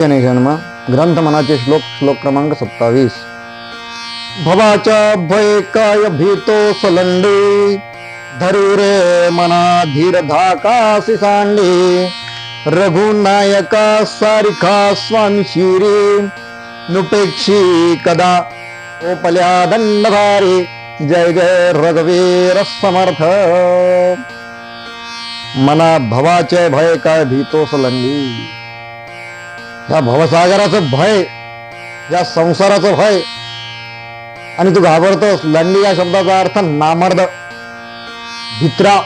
जन्म ग्रंथ मनाचे श्लोक श्लोक क्रमांक सत्तावीस. भवाच्या भय काय भीतो सलंडी धरू रे मना धीर धाका सांडी रघुनायका सारिखा स्वामी शिरी नुपेक्षी कदा ओपल्या दंडधारी जय जय रघुवीर समर्थ. मना भवाचे भय काय भीतो सलंडी? या भवसागराचं भय या संसाराचं भय. आणि तू घाबरतोस लंडी या शब्दाचा अर्थ नामर्द. भित्रा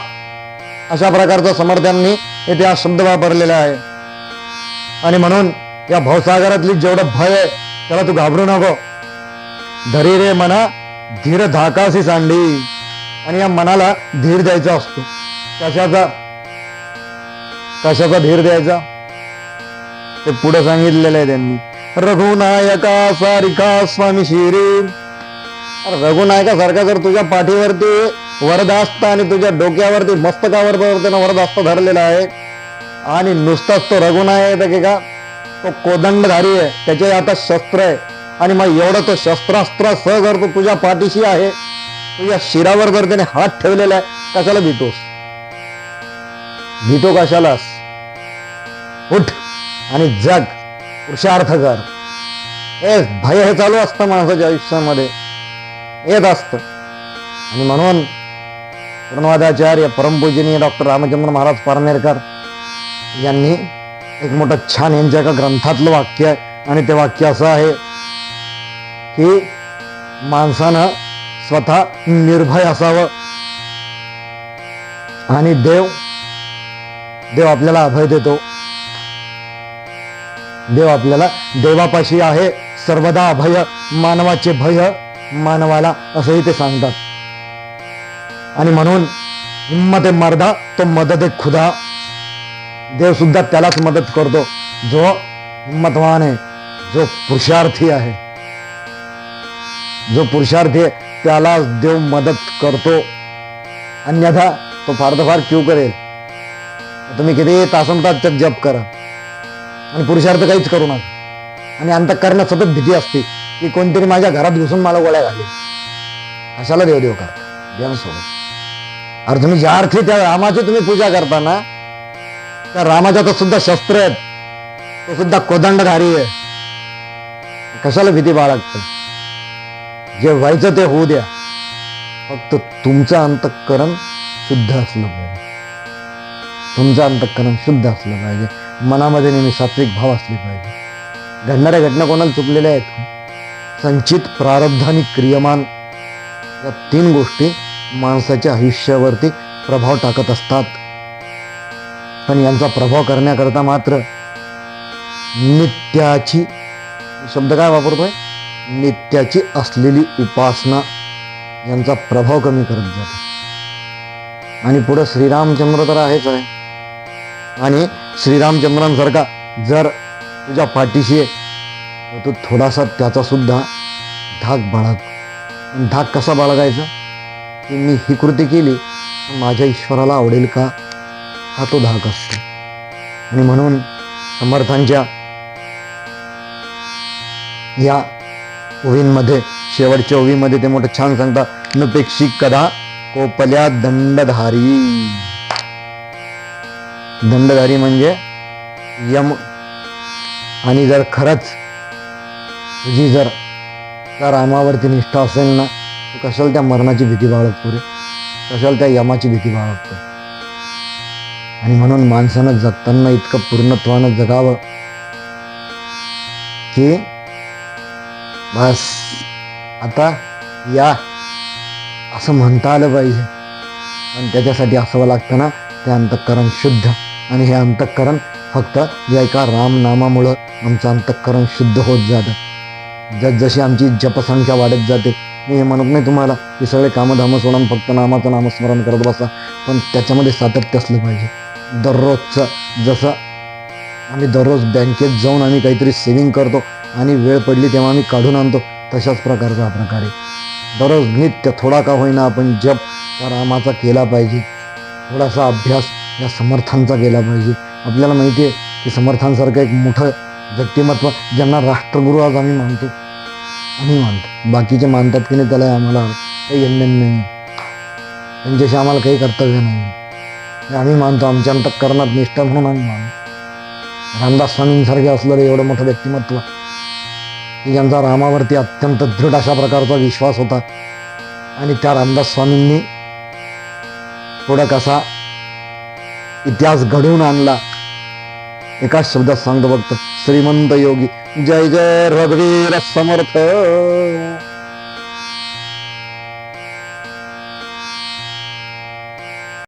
अशा प्रकारचं समर्थांनी येथे हा शब्द वापरलेला आहे. आणि म्हणून या भवसागरातली जेवढं भय आहे त्याला तू घाबरू नको. धरी रे मना धीर धाकासी सांडी. आणि या मनाला धीर द्यायचा असतो. कशाचा? कशाचा धीर द्यायचा? ते पुढे सांगितलेलं आहे त्यांनी. रघुनायका सारिका स्वामी शिरी रघुनायकासारखा जर तुझ्या पाठीवरती वरदास्त आणि तुझ्या डोक्यावरती मस्तकावर त्यानं वरदास्त धरलेला आहे आणि नुसताच तो रघुनायक आहे का तो कोदंडधारी आहे त्याचे आता शस्त्र आहे आणि मग एवढं तो शस्त्रास्त्रासह जर तो तुझ्या पाठीशी आहे तुझ्या शिरावर जर त्याने हात ठेवलेला आहे कशाला भीतोस? भीतो कशालास? उठ. आणि जग पुरुषार्थ कर. हे भय हे चालू असतं माणसाच्या आयुष्यामध्ये. येत असतं. आणि म्हणून पूर्णवादाचार्य परमपूजनीय डॉक्टर रामचंद्र महाराज पारनेरकर यांनी एक मोठं छान यांच्या एका ग्रंथातलं वाक्य आहे. आणि ते वाक्य असं आहे की माणसानं स्वतः निर्भय असावं. आणि देव देव आपल्याला अभय देतो. देव आपल्याला देवापाशी आहे. सर्वदा भय मानवाचे भय मानवाला असंही ते सांगतात. आणि म्हणून हिम्मत मर्दा तो मदत आहे खुदा. देव सुद्धा त्यालाच मदत करतो. जो हिम्मतवान आहे जो पुरुषार्थी आहे. जो पुरुषार्थी आहे त्याला देव मदत करतो. अन्यथा तो फार तर फार क्यू करेल. तुम्ही किती तासन तास जप करा. आणि पुरुषार्थ काहीच करू नका. आणि अंतकरणात सतत भीती असते की कोणतरी माझ्या घरात घुसून मला गोळ्या घाले. अशाला देव देव करता? देवासोबत अरे तुम्ही ज्या अर्थी त्या रामाची तुम्ही पूजा करता ना त्या रामाच्या तर सुद्धा शस्त्र आहेत. तो सुद्धा कोदंडधारी आहे. कशाला भीती बाळगत? जे व्हायचं ते होऊ द्या. फक्त तुमचं अंतःकरण शुद्ध असलं पाहिजे. तुमचं अंतःकरण शुद्ध असलं पाहिजे. मनामध्ये नेहमी सात्विक भाव असले पाहिजे. घडणाऱ्या घटना कोणाला चुकलेल्या आहेत संचित प्रारब्ध आणि क्रियमान या तीन गोष्टी माणसाच्या आयुष्यावरती प्रभाव टाकत असतात. पण यांचा प्रभाव करण्याकरता मात्र नित्याची शब्द काय वापरतोय? नित्याची असलेली उपासना यांचा प्रभाव कमी करत जातो. आणि पुढं श्रीरामचंद्र तर आहेच आहे. आणि श्रीरामचंद्रांसारखा जर तुझ्या पाठीशी आहे तर थोडासा त्याचा सुद्धा धाक बाळग. धाक कसा बाळगायचा? की मी ही कृती केली माझ्या ईश्वराला आवडेल का? हा तो धाक असतो. आणि म्हणून समर्थांच्या या ओवींमध्ये शेवटच्या ओवीमध्ये ते मोठं छान सांगतात नपेक्षी कदा कोपल्या दंडधारी. दंडधारी म्हणजे यम. आणि जर खरंच तुझी जर त्या रामावरती निष्ठा असेल ना तर कशाला त्या मरणाची भीती बाळगतो रे? कशाला त्या यमाची भीती बाळगतो? आणि म्हणून माणसानं जगताना इतकं पूर्णत्वानं जगावं की बस. आता या. असं म्हणता आलं पाहिजे. पण त्याच्यासाठी असावं लागतं ना ते अंतःकरण शुद्ध. आणि हे अंतःकरण फक्त या एका रामनामामुळं आमचं अंतःकरण शुद्ध होत जातं. जसजशी आमची जपसंख्या वाढत जाते मी हे म्हणत नाही तुम्हाला की सगळे कामधामं सोडून फक्त नामाचं नामस्मरण करत बसा पण त्याच्यामध्ये सातत्य असलं पाहिजे. दररोजचं जसं आम्ही दररोज बँकेत जाऊन आम्ही काहीतरी सेविंग करतो आणि वेळ पडली तेव्हा आम्ही काढून आणतो तशाच प्रकारचा हा प्रकार आहे. दररोज नित्य थोडा का होईना आपण जप त्या रामाचा केला पाहिजे. थोडासा अभ्यास या समर्थांचा केला पाहिजे. आपल्याला माहिती आहे की समर्थांसारखं एक मोठं व्यक्तिमत्व ज्यांना राष्ट्रगुरू आज आम्ही मानतो. आम्ही मानतो. बाकीचे मानतात की नाही त्याला आम्हाला काही घेणं नाही. त्यांच्याशी आम्हाला काही कर्तव्य नाही. आम्ही मानतो. आमच्या अंतकरणात निष्ठा म्हणून आम्ही मानतो. रामदास स्वामींसारखे असलेलं एवढं मोठं व्यक्तिमत्व की ज्यांचा रामावरती अत्यंत दृढ अशा प्रकारचा विश्वास होता. आणि त्या रामदास स्वामींनी थोडा कसा इतिहास घडवून आणला. एकाच शब्दात सांगतो फक्त श्रीमंत योगी. जय जय रघुवीर समर्थ.